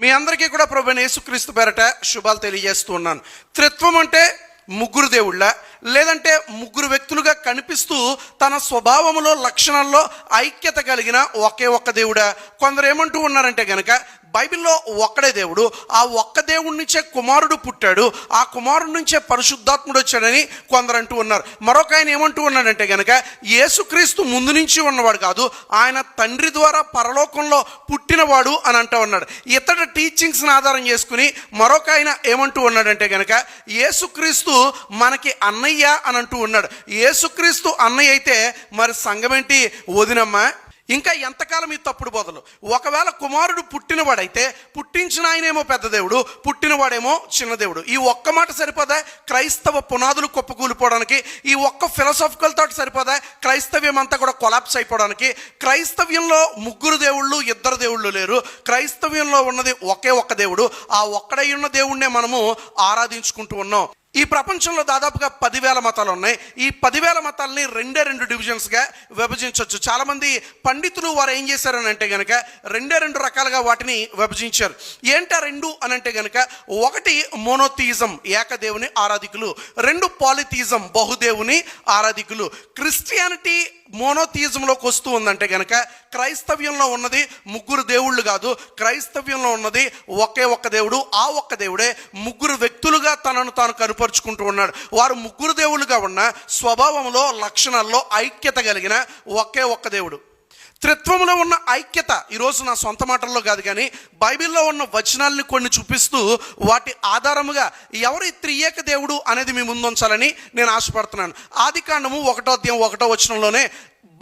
మీ అందరికీ కూడా ప్రభు యేసుక్రీస్తు పేరట శుభాలు తెలియజేస్తూ ఉన్నాను. త్రిత్వం అంటే ముగ్గురు దేవుళ్ళ లేదంటే ముగ్గురు వ్యక్తులుగా కనిపిస్తూ తన స్వభావంలో లక్షణాల్లో ఐక్యత కలిగిన ఒకే ఒక్క దేవుడా? కొందరు ఏమంటూ ఉన్నారంటే గనక బైబిల్లో ఒక్కడే దేవుడు ఆ ఒక్క దేవుడి నుంచే కుమారుడు పుట్టాడు ఆ కుమారుడి నుంచే పరిశుద్ధాత్ముడు వచ్చాడని కొందరు అంటూ ఉన్నారు. మరొక ఆయన ఏమంటూ ఉన్నాడంటే గనక యేసుక్రీస్తు ముందు నుంచి ఉన్నవాడు కాదు ఆయన తండ్రి ద్వారా పరలోకంలో పుట్టినవాడు అని అంటూ ఉన్నాడు. ఇతడు టీచింగ్స్ని ఆధారం చేసుకుని మరొక ఆయన ఏమంటూ ఉన్నాడంటే గనక యేసుక్రీస్తు మనకి అన్నయ్య అని అంటూ ఉన్నాడు. యేసుక్రీస్తు అన్నయ్య అయితే మరి సంఘమేంటి వదినమ్మా? ఇంకా ఎంతకాలం ఈ తప్పుడు బోధలు? ఒకవేళ కుమారుడు పుట్టినవాడైతే పుట్టించిన ఆయనేమో పెద్ద దేవుడు పుట్టినవాడేమో చిన్న దేవుడు. ఈ ఒక్క మాట సరిపోదా? క్రైస్తవ పునాదులు కుప్పకూలిపోవడానికి ఈ ఒక్క ఫిలసాఫికల్ థాట్ సరిపోదా? క్రైస్తవ్యం అంతా కూడా కొలాప్స్ అయిపోవడానికి క్రైస్తవ్యంలో ముగ్గురు దేవుళ్ళు ఇద్దరు దేవుళ్ళు లేరు. క్రైస్తవ్యంలో ఉన్నది ఒకే ఒక్క దేవుడు. ఆ ఒక్కడై ఉన్న దేవుణ్ణే మనము ఆరాధించుకుంటూ ఉన్నాం. ఈ ప్రపంచంలో దాదాపుగా పదివేల మతాలు ఉన్నాయి. ఈ పదివేల మతాలని రెండే రెండు డివిజన్స్గా విభజించవచ్చు చాలామంది పండితులు వారు ఏం చేశారని అంటే కనుక రెండే రెండు రకాలుగా వాటిని విభజించారు. ఏంటా రెండు అని అంటే కనుక ఒకటి మోనోథీజం ఏకదేవుని ఆరాధికులు. రెండు పాలిథీజం బహుదేవుని ఆరాధికులు. క్రిస్టియానిటీ మోనోథీజంలోకి వస్తూ ఉందంటే కనుక క్రైస్తవ్యంలో ఉన్నది ముగ్గురు దేవుళ్ళు కాదు క్రైస్తవ్యంలో ఉన్నది ఒకే ఒక్క దేవుడు ఆ ఒక్క దేవుడే ముగ్గురు వ్యక్తులుగా తనను తాను కనుపరుచుకుంటూ ఉన్నాడు. వారు ముగ్గురు దేవుళ్ళుగా ఉన్న స్వభావంలో లక్షణాల్లో ఐక్యత కలిగిన ఒకే ఒక్క దేవుడు. త్రిత్వంలో ఉన్న ఐక్యత ఈరోజు నా సొంత మాటల్లో కాదు కానీ బైబిల్లో ఉన్న వచనాల్ని కొన్ని చూపిస్తూ వాటి ఆధారముగా ఎవరు ఈ త్రియేక దేవుడు అనేది మీ ముందుంచాలని నేను ఆశపడుతున్నాను. ఆది కాండము ఒకటో అధ్యాయం ఒకటో వచనంలోనే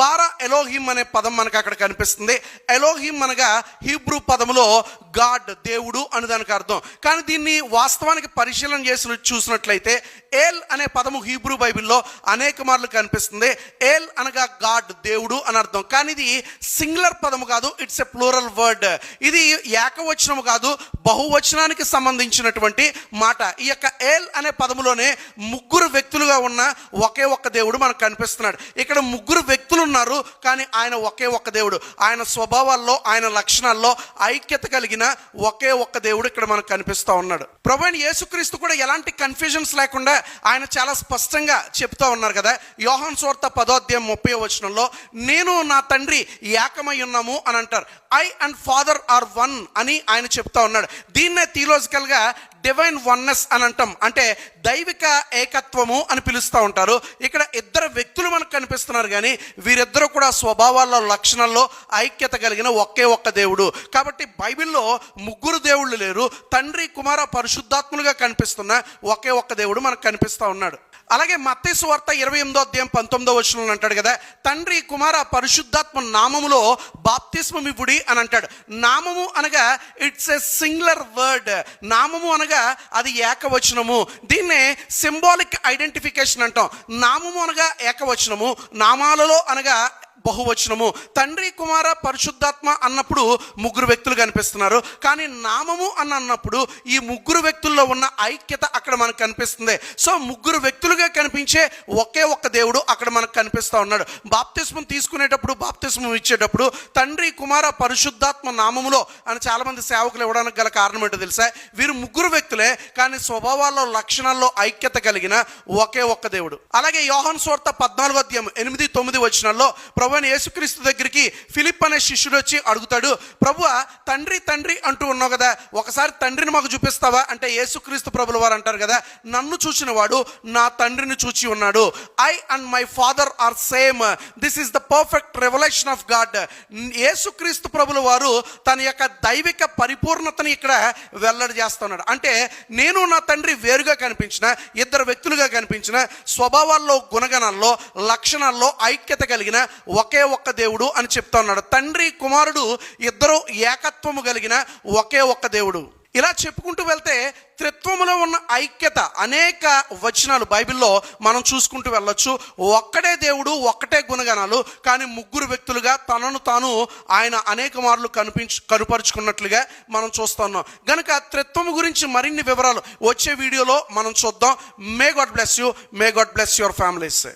బారా ఎలోహిం అనే పదం మనకు అక్కడ కనిపిస్తుంది. ఎలోహిం అనగా హీబ్రూ పదములో గాడ్ దేవుడు అని దానికి అర్థం. కానీ దీన్ని వాస్తవానికి పరిశీలన చేసి చూసినట్లయితే ఏల్ అనే పదము హీబ్రూ బైబిల్లో అనేక మార్లు కనిపిస్తుంది. ఏల్ అనగా గాడ్ దేవుడు అని అర్థం. కానీ ఇది సింగులర్ పదము కాదు ఇట్స్ ఎ ప్లూరల్ వర్డ్. ఇది ఏకవచనము కాదు బహువచనానికి సంబంధించినటువంటి మాట. ఈ యొక్క ఏల్ అనే పదములోనే ముగ్గురు వ్యక్తులుగా ఉన్న ఒకే ఒక్క దేవుడు మనకు కనిపిస్తున్నాడు. ఇక్కడ ముగ్గురు వ్యక్తులు ఉన్నారు కానీ ఆయన ఒకే ఒక్క దేవుడు. ఆయన స్వభావాల్లో ఆయన లక్షణాల్లో ఐక్యత కలిగిన ఒకే ఒక్క దేవుడు ఇక్కడ మనకు కనిపిస్తూ ఉన్నాడు. ప్రభు అయిన యేసుక్రీస్తు కూడా ఎలాంటి కన్ఫ్యూజన్స్ లేకుండా ఆయన చాలా స్పష్టంగా చెప్తా ఉన్నారు కదా. యోహన్ సోర్త పదోధ్యాయం ముప్పై వచనంలో నేను నా తండ్రి ఏకమై ఉన్నాము అని అంటారు. I and father are one అని ఆయన చెప్తా ఉన్నాడు. దీన్నే థియలాజికల్గా డివైన్ వన్నెస్ అని అంటాం. అంటే దైవిక ఏకత్వము అని పిలుస్తూ ఉంటారు. ఇక్కడ ఇద్దరు వ్యక్తులు మనకు కనిపిస్తున్నారు కానీ వీరిద్దరూ కూడా స్వభావాల్లో లక్షణాల్లో ఐక్యత కలిగిన ఒకే ఒక్క దేవుడు. కాబట్టి బైబిల్లో ముగ్గురు దేవుళ్ళు లేరు. తండ్రి కుమార పరిశుద్ధాత్ములుగా కనిపిస్తున్న ఒకే ఒక్క దేవుడు మనకు కనిపిస్తూ ఉన్నాడు. అలాగే మత్తేసు వార్త ఇరవై ఎనిమిదో అధ్యాయం పంతొమ్మిదో వచనంలో అంటాడు కదా తండ్రి కుమార పరిశుద్ధాత్మ నామములో బాప్తిస్మం ఇవ్వుడి అని అంటాడు. నామము అనగా ఇట్స్ ఎ సింగులర్ వర్డ్ నామము అనగా అది ఏకవచనము. దీన్నే సింబాలిక్ ఐడెంటిఫికేషన్ అంటాం. నామము అనగా ఏకవచనము. నామాలలో అనగా బహువచనము. తండ్రి కుమార పరిశుద్ధాత్మ అన్నప్పుడు ముగ్గురు వ్యక్తులు కనిపిస్తున్నారు. కానీ నామము అని అన్నప్పుడు ఈ ముగ్గురు వ్యక్తుల్లో ఉన్న ఐక్యత అక్కడ మనకు కనిపిస్తుంది. సో ముగ్గురు వ్యక్తులుగా కనిపించే ఒకే ఒక్క దేవుడు అక్కడ మనకు కనిపిస్తూ ఉన్నాడు. బాప్తిస్మం తీసుకునేటప్పుడు బాప్తిస్మం ఇచ్చేటప్పుడు తండ్రి కుమార పరిశుద్ధాత్మ నామములో అని చాలామంది సేవకులు ఇవ్వడానికి గల కారణం ఏంటో తెలుసా? వీరు ముగ్గురు వ్యక్తులే కానీ స్వభావాల్లో లక్షణాల్లో ఐక్యత కలిగిన ఒకే ఒక్క దేవుడు. అలాగే యోహన్ స్వార్త పద్నాలుగో అధ్యాయం ఎనిమిది తొమ్మిది వచనాల్లో ప్రభు అయిన యేసుక్రీస్తు దగ్గరికి ఫిలిప్ అనే శిష్యుడు వచ్చి అడుగుతాడు ప్రభు తండ్రి తండ్రి అంటూ ఉన్నావు కదా ఒకసారి తండ్రిని మాకు చూపిస్తావా? అంటే యేసుక్రీస్తు ప్రభుల వారు అంటారు కదా నన్ను చూసిన వాడు నా తండ్రిని చూచి ఉన్నాడు. I and my father are same this is the perfect revolution of God Yesu Kristu ప్రభుల వారు తన యొక్క దైవిక పరిపూర్ణతని ఇక్కడ వెల్లడి చేస్తున్నాడు అంటే నేను నా తండ్రి వేరుగా కనిపించిన ఇద్దరు వ్యక్తులుగా కనిపించిన స్వభావాల్లో గుణగణాల్లో లక్షణాల్లో ఐక్యత కలిగిన ఒకే ఒక్క దేవుడు అని చెప్తా ఉన్నాడు. తండ్రి కుమారుడు ఇద్దరు ఏకత్వము కలిగిన ఒకే ఒక్క దేవుడు. ఇలా చెప్పుకుంటూ వెళ్తే త్రిత్వములో ఉన్న ఐక్యత అనేక వచనాలు బైబిల్లో మనం చూసుకుంటూ వెళ్ళొచ్చు. ఒక్కడే దేవుడు ఒక్కటే గుణగణాలు కానీ ముగ్గురు వ్యక్తులుగా తనను తాను ఆయన అనేక మార్లు కనిపించు కనుపరుచుకున్నట్లుగా మనం చూస్తున్నాం గనుక త్రిత్వము గురించి మరిన్ని వివరాలు వచ్చే వీడియోలో మనం చూద్దాం. May God bless you may God bless your families